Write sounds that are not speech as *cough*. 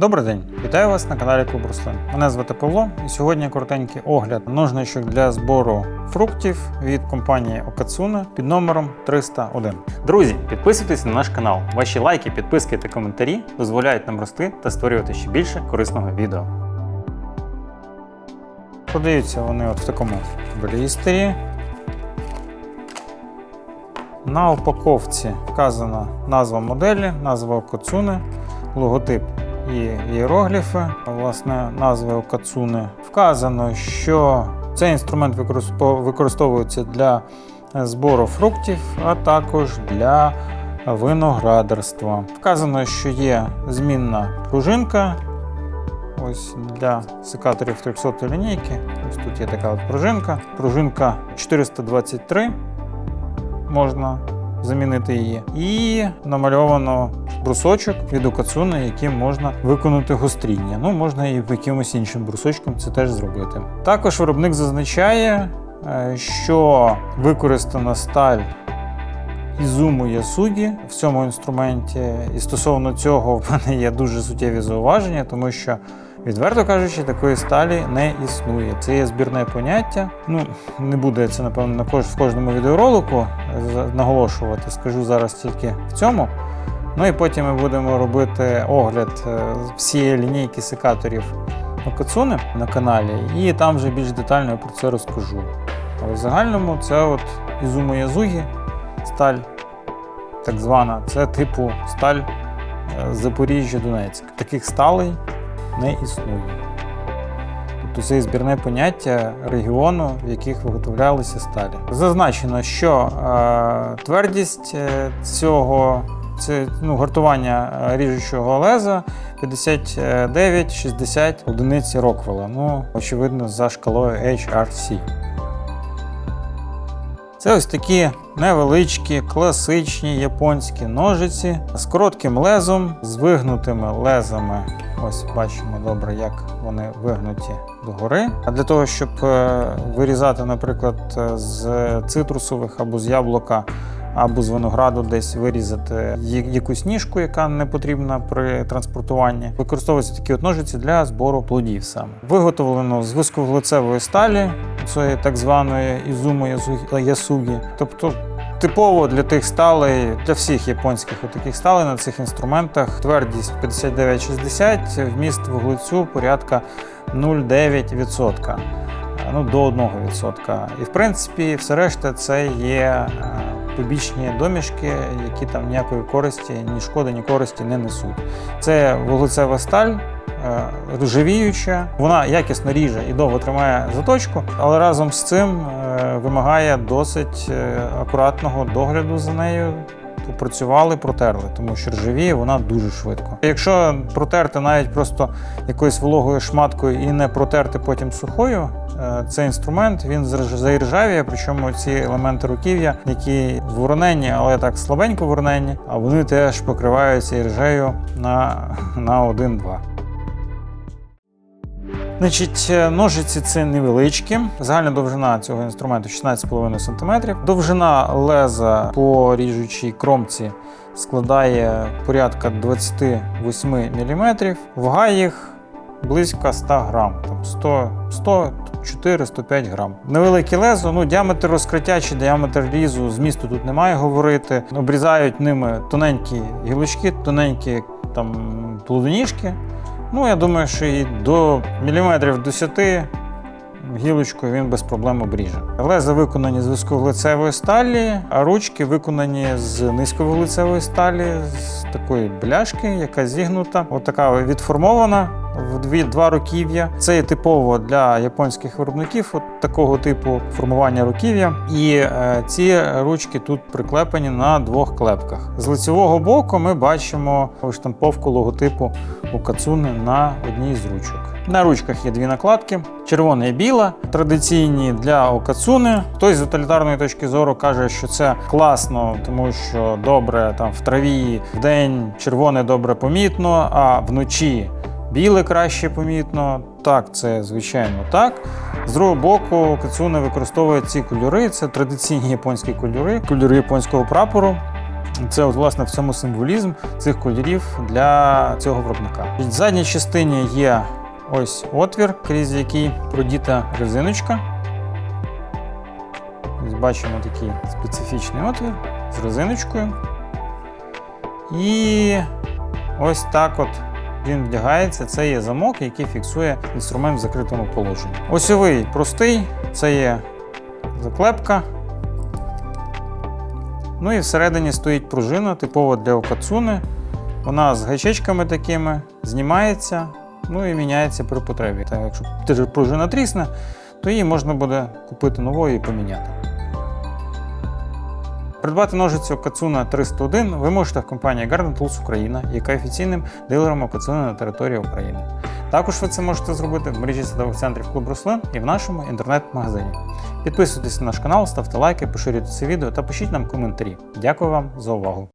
Добрий день, вітаю вас на каналі Клуб Руслин. Мене звати Павло, і сьогодні коротенький огляд ножничок для збору фруктів від компанії Окацуна під номером 301. Друзі, підписуйтесь на наш канал. Ваші лайки, підписки та коментарі дозволяють нам рости та створювати ще більше корисного відео. Продаються вони от в такому блістері. На упаковці вказана назва моделі, назва Окацуни, логотип і іерогліфи, власне, назви Окацуни. Вказано, що цей інструмент використовується для збору фруктів, а також для виноградарства. Вказано, що є змінна пружинка. Ось для секаторів 300 лінійки. Ось тут є така от пружинка. Пружинка 423 можна замінити її. І намальовано брусочок від Окацуни, яким можна виконати гостріння. Ну, можна і якимось іншим брусочком це теж зробити. Також виробник зазначає, е, що використана сталь Ізуму Ясугі в цьому інструменті. І стосовно цього *laughs* в мене є дуже суттєві зауваження, тому що. Відверто кажучи, такої сталі не існує. Це є збірне поняття. Ну, не буде це, напевно, на кож- в кожному відеоролику з- наголошувати. Скажу зараз тільки в цьому. Ну і потім ми будемо робити огляд е, всієї лінійки секаторів Окацуни на каналі, і там вже більш детально про це розкажу. Але в загальному це от Ізумо Язугі сталь, так звана, це типу сталь е, Запоріжжя Донецьк. Таких сталей не існує. Тобто це збірне поняття регіону, в яких виготовлялися сталі. Зазначено, що е, твердість е, цього це ну, гартування е, ріжучого леза 59-60 одиниці Роквелла. Ну, очевидно, за шкалою HRC. Це ось такі невеличкі, класичні японські ножиці з коротким лезом, з вигнутими лезами. Ось бачимо добре, як вони вигнуті догори. А для того, щоб е, вирізати, наприклад, е, з цитрусових або з яблука. Або з винограду десь вирізати якусь ніжку, яка не потрібна при транспортуванні. Використовуються такі от ножиці для збору плодів саме. Виготовлено з висковуглецевої сталі, цієї так званої ізумо ясугі. Тобто типово для тих сталей, для всіх японських таких сталей на цих інструментах твердість 59-60, вміст вуглецю порядка 0,9%. Ну, до 1%. І в принципі, все решта це є е, побічні домішки, які там ніякої користі, ні шкоди, ні користі не несуть. Це вуглецева сталь. е, Ржавіюча, вона якісно ріже і довго тримає заточку, але разом з цим е, вимагає досить е, акуратного догляду за нею. Попрацювали, протерли, тому що ржавіє вона дуже швидко. Якщо протерти навіть просто якоюсь вологою шматкою і не протерти потім сухою, е, цей інструмент він заіржавіє, причому ці елементи руків'я, які воронені, але так слабенько воронені, а вони теж покриваються іржею на, на 1-2. Значить, е, ножиці це невеличкі. Загальна довжина цього інструменту 16,5 см. Довжина леза по ріжучій кромці складає порядка 28 мм. Вага їх близько 100 грам, там 100, 100 4-105 грам. Невелике лезо, ну діаметр розкриття чи діаметр різу змісту тут немає говорити. Обрізають ними тоненькі гілочки, тоненькі там плодоніжки. Ну, я думаю, що і до міліметрів 10 гілочкою він без проблем обріже. Леза виконані з висковуглецевої сталі, а ручки виконані з низьковуглецевої сталі, з такої бляшки, яка зігнута. Отака відформована два руків'я. Це є типово для японських виробників, от такого типу формування руків'я. І е, ці ручки тут приклепані на двох клепках. З лицевого боку ми бачимо штамповку логотипу Укацуни на одній з ручок. На ручках є дві накладки: червона і біла, традиційні для Окацуни. Хтось з утилітарної точки зору каже, що це класно, тому що добре там в траві в день червоне добре помітно, а вночі біле краще помітно. Так, це звичайно так. З другого боку, Кацуне використовує ці кольори. Це традиційні японські кольори, кольори японського прапору. Це от, власне в цьому символізм цих кольорів для цього виробника. В задній частині є ось отвір, крізь який продіта резиночка. Ось бачимо такий специфічний отвір з резиночкою. І ось так от він вдягається. Це є замок, який фіксує інструмент в закритому положенні. Осьовий простий, це є заклепка. Ну і всередині стоїть пружина, типова для окацуни. Вона з гачечками такими знімається, ну і міняється при потребі. Та якщо пружина трісне, то її можна буде купити новою і поміняти. Придбати ножиці Кацуна 301 ви можете в компанії Garden Tools Україна, яка офіційним дилером Кацуна на території України. Також ви це можете зробити в мережі садових центрів Клуб Рослин і в нашому інтернет-магазині. Підписуйтесь на наш канал, ставте лайки, поширюйте це відео та пишіть нам коментарі. Дякую вам за увагу!